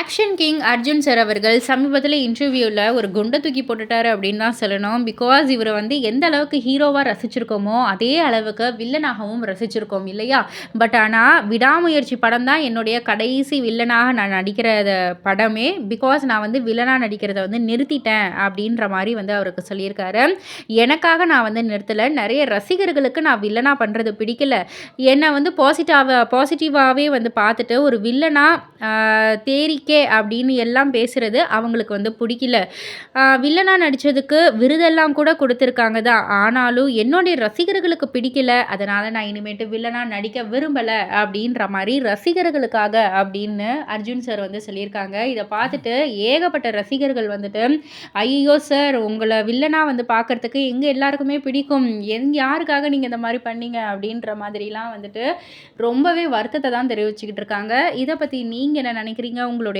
Action king Arjun sir அவர்கள் சமீபத்தில் இன்டர்வியூவில் ஒரு குண்டை தூக்கி போட்டுட்டாரு அப்படின்னு தான் சொல்லணும். பிகாஸ் இவரை வந்து எந்த அளவுக்கு ஹீரோவாக ரசிச்சிருக்கோமோ அதே அளவுக்கு வில்லனாகவும் ரசிச்சிருக்கோம் இல்லையா? பட் ஆனால் விடாமுயற்சி படம் தான் என்னுடைய கடைசி வில்லனாக நான் நடிக்கிற படமே. பிகாஸ் நான் வந்து வில்லனாக நடிக்கிறத வந்து நிறுத்திட்டேன் அப்படின்ற மாதிரி வந்து அவருக்கு சொல்லியிருக்காரு. எனக்காக நான் வந்து நிறுத்தலை. நிறைய ரசிகர்களுக்கு நான் வில்லனாக பண்ணுறது பிடிக்கல. என்னை வந்து பாசிட்டிவாக பாசிட்டிவாகவே வந்து பார்த்துட்டு ஒரு வில்லனாக தேரி ஓகே அப்படின்னு எல்லாம் பேசுகிறது அவங்களுக்கு வந்து பிடிக்கல. வில்லனாக நடித்ததுக்கு விருதெல்லாம் கூட கொடுத்துருக்காங்க தான். ஆனாலும் என்னுடைய ரசிகர்களுக்கு பிடிக்கல. அதனால் நான் இனிமேட்டு வில்லனாக நடிக்க விரும்பலை அப்படின்ற மாதிரி ரசிகர்களுக்காக அப்படின்னு அர்ஜுன் சார் வந்து சொல்லியிருக்காங்க. இதை பார்த்துட்டு ஏகப்பட்ட ரசிகர்கள் வந்துட்டு ஐயோ சார் உங்களை வில்லனாக வந்து பார்க்குறதுக்கு எங்கள் எல்லாருக்குமே பிடிக்கும். எங் யாருக்காக நீங்கள் இந்த மாதிரி பண்ணீங்க? அப்படின்ற மாதிரிலாம் வந்துட்டு ரொம்பவே வருத்தத்தை தான் தெரிவிச்சுக்கிட்டு இருக்காங்க. இதை பற்றி நீங்கள் என்ன நினைக்கிறீங்க? உங்களுடைய